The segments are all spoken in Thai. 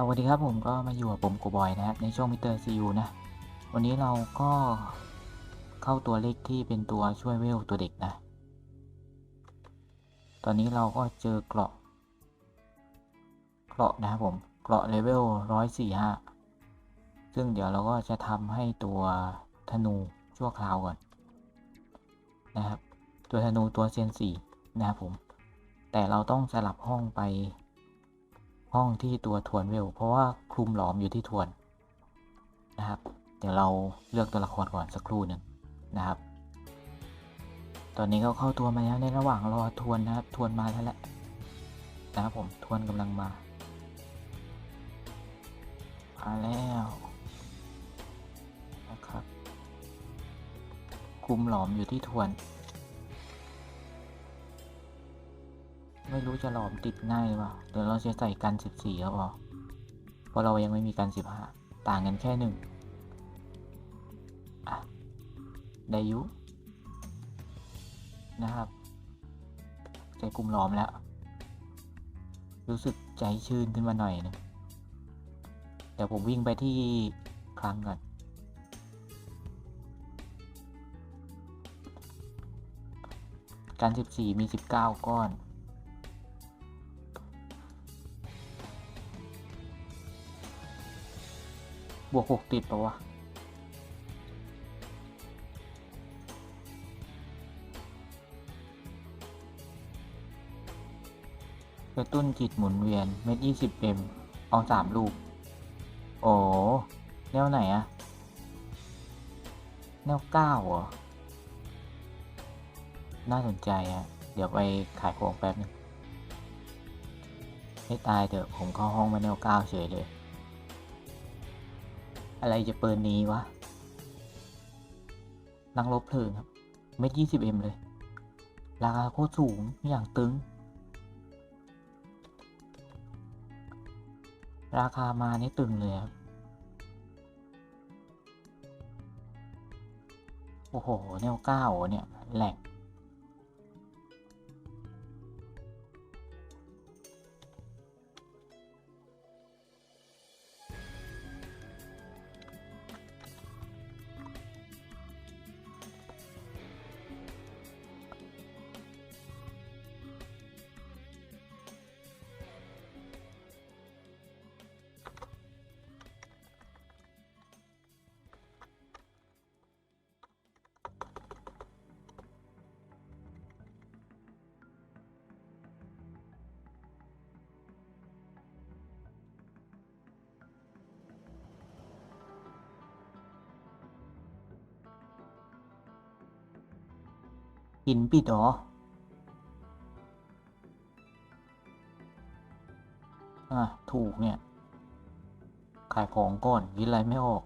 สวัสดีครับผมก็มาอยู่กับผมโกบอยนะครับในช่วงมิเตอร์ซีูนะ วันนี้เราก็เข้าตัวเลขที่เป็นตัวช่วยเวลตัวเด็กนะ ตอนนี้เราก็เจอเกราะ เกราะนะครับผมเกราะเลเวลร้อยสี่ห้าซึ่งเดี๋ยวเราก็จะทำให้ตัวธนูชั่วคราวก่อนนะครับ ตัวธนูตัวเซียนสี่นะครับผม แต่เราต้องสลับห้องไป ห้องที่ตัวทวนเวล เพราะว่าคลุมหลอมอยู่ที่ทวนนะครับ เดี๋ยวเราเลือกตัวละครก่อนสักครู่หนึ่งนะครับ ตอนนี้ก็เข้าตัวมาแล้วในระหว่างรอทวนนะครับ ทวนมาแล้วแหละนะครับผมทวนกำลังมามาแล้วนะครับคลุมหลอมอยู่ที่ทวน ไม่รู้จะหลอมติดง่ายหรือเปล่าเดี๋ยวเราจะใส่กัน 14 แล้วพอเพราะเรายังไม่มีกัน 15 ต่างกันแค่หนึ่งอะได้ยุ นะครับใจกลุ่มหลอมแล้ว รู้สึกใจชื้นขึ้นมาหน่อยนึงเดี๋ยวผมวิ่งไปที่คลังก่อนกัน14 มี 19 ก้อน บวกหกติดปะวะกระตุ้นจิตหมุนเวียนเม็ดยี่สิบเอ็มเอาสามลูก โอ้แนวไหนอะแนวเก้าเหรอ น่าสนใจอะเดี๋ยวไปขายของแป๊บนึงให้ตายเถอะผมเข้าห้องมาแนวเก้าเฉยเลย อะไรจะเปิดนี้วะนังลบเพลิงครับ เม็ดยี่สิบเอ็มเลย ราคาโคตรสูงอย่างตึง ราคามานี่ตึงเลยครับ โอ้โห แนวเก้าเนี่ยแหลก หินปิดหรออะ ถูกเนี่ย ขายของก่อนคิดอะไรไม่ออก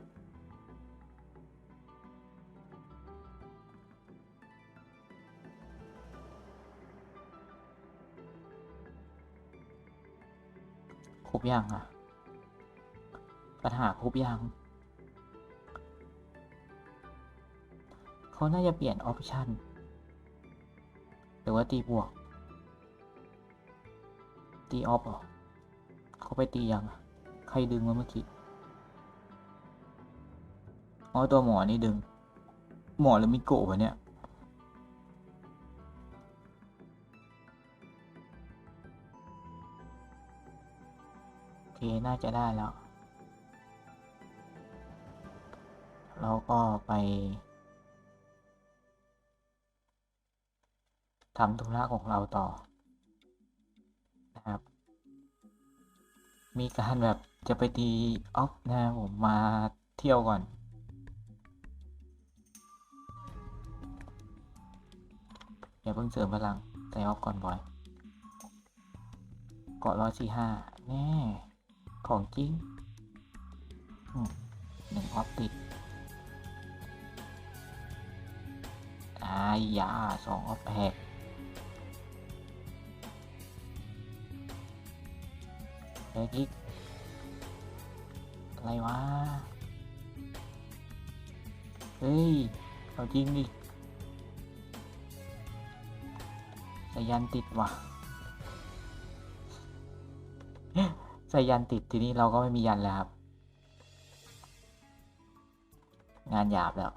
ครบยังอะปัญหาครบยังเขาน่าจะเปลี่ยนออปชัน หรือว่าตีบวก ตีออฟเหรอเขาไปตียังใครดึงมาเมื่อกี้อ๋อตัวหมอนี่ดึง หมอหรือมิโกะวะเนี่ยโอเค น่าจะได้แล้ว เราก็ไป ทำธุระของเราต่อนะครับ มีการแบบจะไปตีออฟนะผมมาเที่ยวก่อน อย่าเพิ่งเสริมพลังใส่ออฟก่อนบอยเกาะร้อยสี่ห้าแน่ ของจริงหนึ่งออฟติดอายาสองออฟแหก เฮ้ยกิ๊กอะไรวะ เฮ้ย เอาจริงดิสายันติดว่ะใส่ยันติดทีนี้เราก็ไม่มียันแล้วครับ งานหยาบแล้ว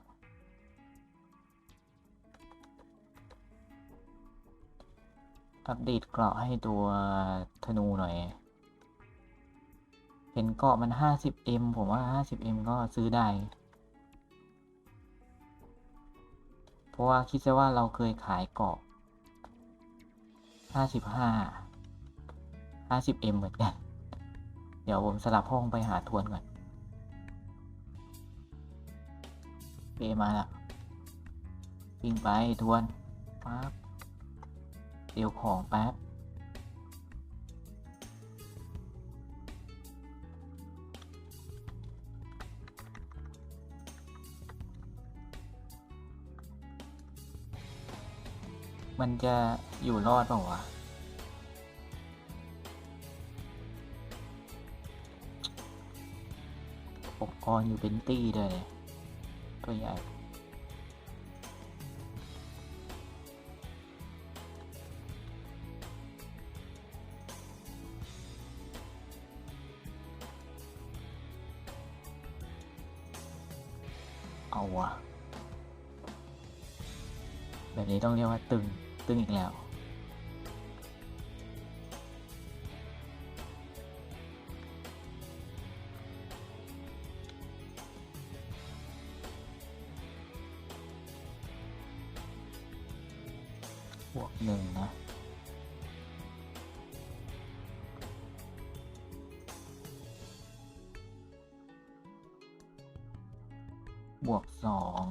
อัปเดตเกราะให้ตัวธนูหน่อย เห็นเกาะมัน 50m ผมว่า 50m ก็ซื้อได้ เพราะว่าคิดซะว่าเราเคยขายเกาะ 55 50m เหมือนกัน เดี๋ยวผมสลับห้องไปหาทวนก่อนเปมาแล้ววิ่งไปทวนปั๊บเดี๋ยวของแป๊บ มันจะอยู่รอดเปล่าวะ ปกกรณ์อยู่เป็นตี้ด้วยเลยตัวใหญ่ เอาวะ แบบนี้ต้องเรียกว่าตึง ตึงอีกแล้ว บวกหนึ่งนะบวกสอง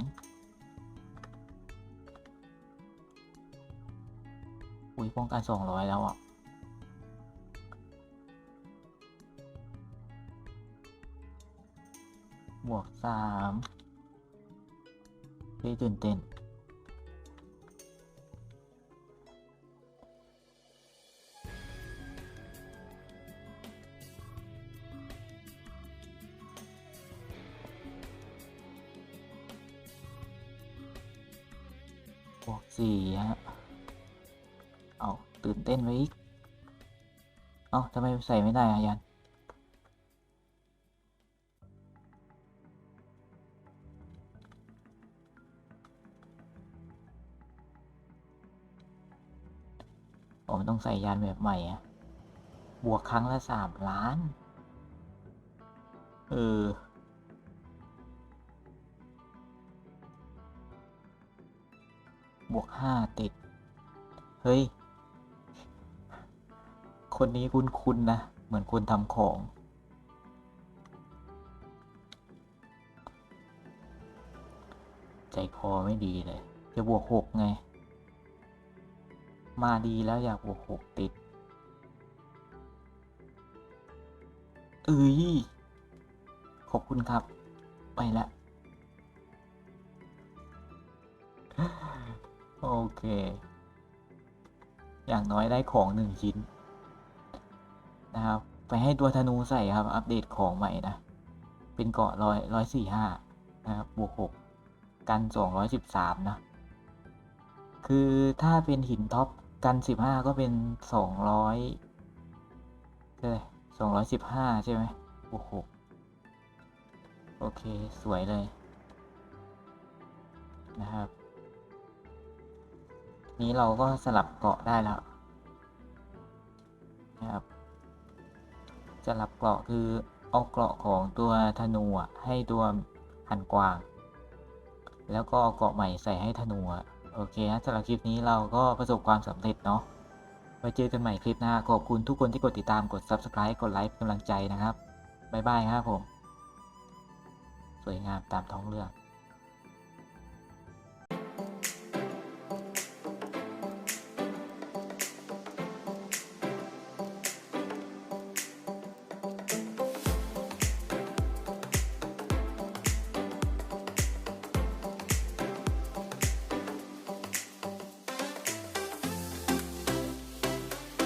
อุ้ยป้องกันสองร้อยแล้วอะบวกสามเฮ้ยตื่นเต้นบวกสี่ฮะ ตื่นเต้นไว้อีก เอาทำไมใส่ไม่ได้อะยันผมต้องใส่ยานแบบใหม่อะบวกครั้งละสามล้าน เออ บวกห้าติด เฮ้ย คนนี้คุ้นๆนะ เหมือนคนทำของ ใจคอไม่ดีเลย จะบวกหกไง มาดีแล้วอยากบวกหกติดเอ้ยขอบคุณครับ ไปละโอเค อย่างน้อยได้ของหนึ่งชิ้น นะครับ ไปให้ตัวธนูใส่ครับ อัปเดตของใหม่นะ เป็นเกาะร้อยร้อยสี่ห้านะครับ บวกหกกันสองร้อยสิบสามนะ คือถ้าเป็นหินท็อปกันสิบห้าก็เป็นสองร้อยเท่าไหร่สองร้อยสิบห้าใช่ไหมบวกหกโอเค สวยเลย นะครับ นี้เราก็สลับเกาะได้แล้วนะครับ สลับเกราะคือเอาเกราะของตัวธนูให้ตัวหันกวาง แล้วก็เอาเกราะใหม่ใส่ให้ธนูโอเคนะสำหรับคลิปนี้เราก็ประสบความสำเร็จเนาะไว้เจอกันใหม่คลิปหน้าขอบคุณทุกคนที่กดติดตามกด subscribe กดไลค์กำลังใจนะครับบ๊ายบายครับผม สวยงามตามท้องเรื่อง